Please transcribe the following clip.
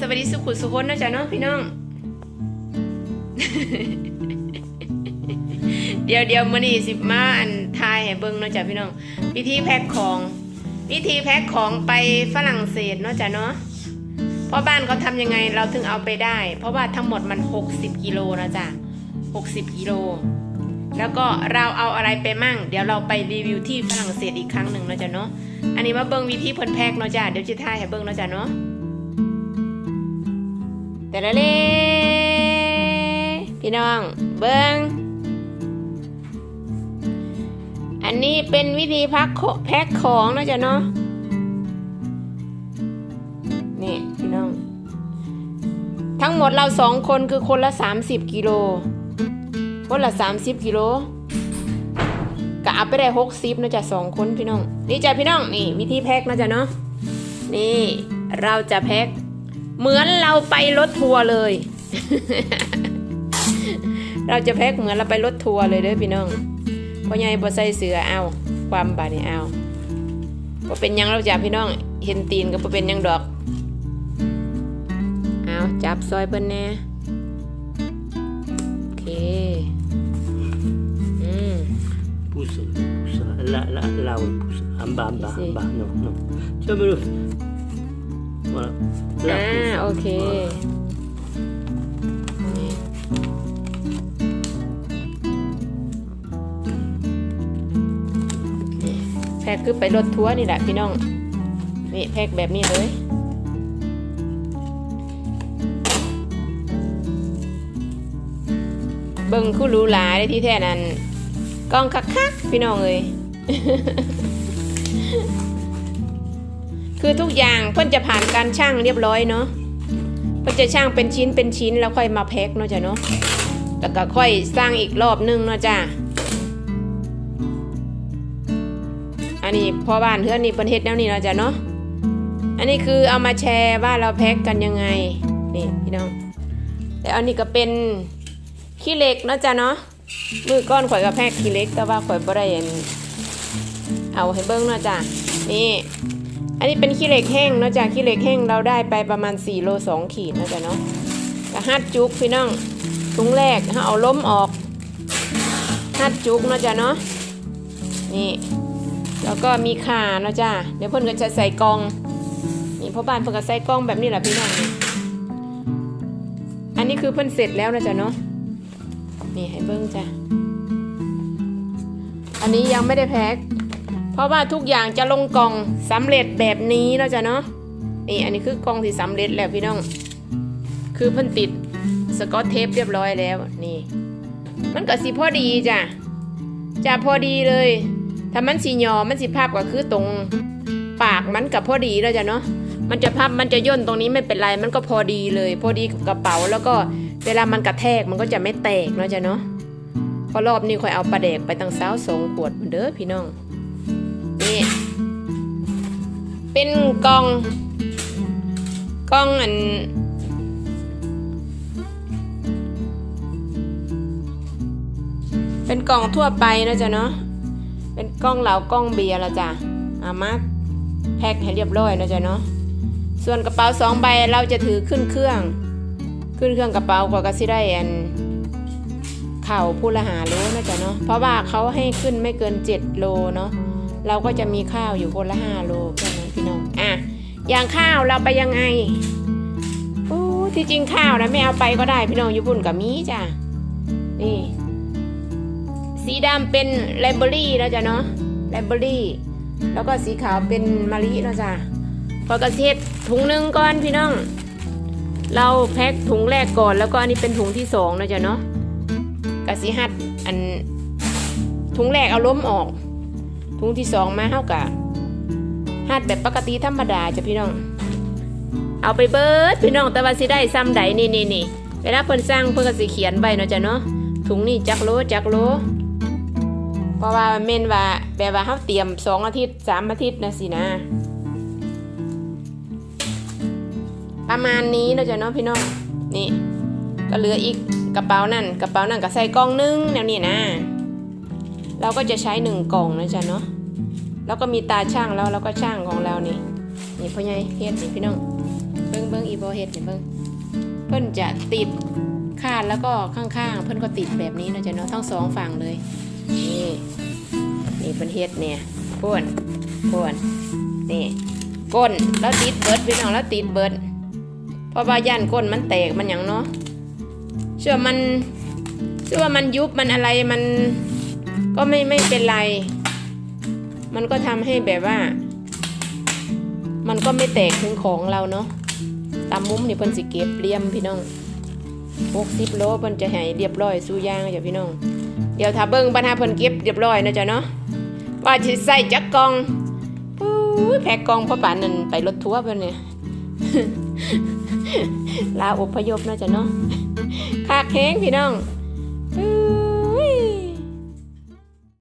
สวัสดีสุขุสุคนนะจ๊ะเนาะพี่น้อง เดี๋ยวเดี๋ยวมื้อนี้สิมาอันทายให้เบิ่งเนาะจ๊ะพี่น้องวิธีแพ็คของ วิธีแพ็คของไปฝรั่งเศสเนาะจ๊ะเนาะเพราะบ้านเขาทำยังไงเราถึงเอาไปได้ เพราะว่าทั้งหมดมัน 60กิโลนะจ๊ะ60กิโลแล้วก็เราเอาอะไรไปมั่ง เดี๋ยวเราไปรีวิวที่ฝรั่งเศสอีกครั้งหนึ่งเนาะจ๊ะเนาะอันนี้มาเบิ่งวิธีเพิ่นแพ็คเนาะจ๊ะเดี๋ยวจะถ่ายให้เบิ่งเนาะจ๊ะเนาะ แต่ละเล่พี่น้อง เบิ่งอันนี้เป็นวิธีพักแพ็คของนะจ๊ะเนาะนี่พี่น้อง ทั้งหมดเราสองคนคือคนละสามสิบกิโล คนละสามสิบกิโลกะเอาไปได้หกสิบนะจ๊ะสองคนพี่น้อง นี่จ้ะพี่น้อง นี่ วิธีแพ็คนะจ๊ะเนาะนี่เราจะแพ็ค เหมือนเราไปรถทัวร์เลย เราจะแพ็คเหมือนเราไปรถทัวร์เลยเด้อพี่น้องเพราะไงบ่ใส่เสือเอา ความบาดนี่เอาบ่เป็นยังเราจ้ะพี่น้อง เห็นตีนก็บ่เป็นยังดอก เอาจับซอยเพิ่นแน่โอเคอืม Pousse, pousse. Là, là, là, oui, pousse. En bas, en bas, Ici. en bas. Non, non. Tu vas me le faire. Voilà. Là, อ่า pousse. โอเค Voilà. นี่นี่แพ็คคือไปรถทัวร์นี่แหละพี่น้อง นี่แพ็คแบบนี้เลยเบิ่งคู่หรูหลาได้ที่แท้นั้นกล้องคักๆพี่น้องเอ้ย คือทุกอย่างเพิ่อนจะผ่านการช่างเรียบร้อยเนาะเพิ่อนจะช่างเป็นชิ้นเป็นชิ้นแล้วค่อยมาแพ็คเนาะจ้ะเนาะแล้วก็ค่อยสร้างอีกรอบนึงเนาะจ้ะอันนี้พอบ้านเพื่อนนี่ประเทศแนวนี้เนาะจ้ะเนาะอันนี้คือเอามาแชร์ว่าเราแพ็คกันยังไงนี่พี่น้องแล้วอันนี้ก็เป็นขี้เหล็กเนาะจ้ะเนาะมือก้อนข่อยกับแพ็คขี้เหล็กแต่ว่าข่อยบ่ได้อันเอาให้เบิ้งเนาะจ้ะนี่ อันนี้เป็นขี้เหล็กแห้งเนาะจ้ะขี้เหล็กแห้งเราได้ไปประมาณ4โล2ขีดเนาะจ้ะเนาะกระหัดจุกพี่น้องถุงแรกถ้าเอาล้มออกหัดจุกเนาะจ้ะเนาะนี่แล้วก็มีขาเนาะจ้ะเดี๋ยวเพิ่อนก็จะใส่กล่องนี่พ่อบ้านเพิ่นก็ใส่กล่องแบบนี้แหละพี่น้องอันนี้คือเพิ่อนเสร็จแล้วนะจ้ะเนาะนี่ให้เบิ่งจ้ะอันนี้ยังไม่ได้แพ็ค เพราะว่าทุกอย่างจะลงกล่องสำเร็จแบบนี้แล้วจ้ะเนาะนี่อันนี้คือกล่องที่สำเร็จแล้วพี่น้อง คือเพิ่นติดสกอตเทปเรียบร้อยแล้วนี่ มันก็สิพอดีจ้ะจะพอดีเลย ถ้ามันสีหยอมันสิภาพก็คือตรงปากมันกับพอดีแล้วจ้ะเนาะมันจะพับมันจะย่นตรงนี้ไม่เป็นไรมันก็พอดีเลย พอดีกับกระเป๋าแล้วก็เวลามันกระแทกมันก็จะไม่แตกเนาะจ้ะเนาะพอรอบนี้ค่อยเอาปลาแดกไปตั้งเช้าสองขวดเหมือนเด้อพี่น้อง เป็นกล่องกล่องอันเป็นกล่องทั่วไปนะจ๊ะเนาะเป็นกล้องเหลากล้องเบียร์ละจ้ะอามาแพ็คให้เรียบร้อยนะจ๊ะเนาะส่วนกระเป๋าสองใบเราจะถือขึ้นเครื่อง ขึ้นเครื่องกระเป๋ากว่าก็สิได้อันเข่าผู้ละหาโลนะจ๊ะเนาะเพราะว่าเขาให้ขึ้นไม่เกินเจ็ดโลเนาะเราก็จะมีข้าวอยู่คนละห้าโลแค่ พี่น้องอะอย่างข้าวเราไปยังไงโอ้ที่จริงข้าวนะไม่เอาไปก็ได้พี่น้องอยู่บุ่นกับมีจ้ะนี่สีดำเป็นไลเบอรี่นะจ๊ะเนาะไลเบอรี่แล้วก็สีขาวเป็นมะลินะจ๊ะพอกระเทศถุงหนึ่งก่อนพี่น้อง เราแพ็คถุงแรกก่อน แล้วก็อันนี้เป็นถุงที่สองนะจ๊ะเนาะกระสีหัดอันถุงแรกเอาล้มออก ถุงที่สองมาเท่ากับ หัดแบบปกติธรรมดาจ้ะพี่น้อง เอาไปเบิดพี่น้องแต่ว่าสิได้ซ้ำใดนี่นี่นี่เวลาเพิ่นสร้างเพิ่นก็สิเขียนใบเนาะจ้ะเนาะถุงนี่จักโลจักโลเพราะว่าเม่นว่าแบบว่าเขาเตรียมสองอาทิตย์สามอาทิตย์นะสินะ ประมาณนี้เราะจ้ะเนาะพี่น้องนี่ ก็เหลืออีกกระเป๋านั่นกระเป๋านั่นก็ใส่กล่องนึงแนวนี้นะ เราก็จะใช้หนึ่งกล่องนะจ๊ะเนาะ แล้วก็มีตาช่างแล้วแล้วก็ช่างของเรานี่นี่พ่อใหญ่เฮ็ดนี่พี่น้องเบิ้งเบิ้งอีโบเฮ็ดนี่เบิ่งเพิ่นจะติดคาดแล้วก็ข้างๆ เพิ่นก็ติดแบบนี้นะจ้ะเนาะทั้งสองฝั่งเลยนี่นี่เพิ่นเฮ็ดเนี่ยพ่นพ่นนี่ก้นแล้วติดเบิดพี่น้องแล้วติดเบิดเพราะว่าย่านก้นมันแตกมันหยังเนาะเชื่อมันเชื่อว่ามันยุบมันอะไรมันก็ไม่ไม่เป็นไร มันก็ทำให้แบบว่า มันก็ไม่แตกถึงของเราเนาะตามมุมนี่เพิ่นสิเก็บเลี่ยมพี่น้องหกสิบโลเพิ่นจะให้เรียบร้อยสู้ย่างจ้ะพี่น้อง เดี๋ยวถ้าเบิ่งปัญหาเพิ่นเก็บเรียบร้อยนะจ๊ะเนาะว่าสิใส่จักกองปุ้ยแพ็กกองพ่อป่านนั่นไปรถทัวร์เพิ่นเนี่ยลาอพยพนะจ๊ะเนาะคากแข้งพี่น้องปุ้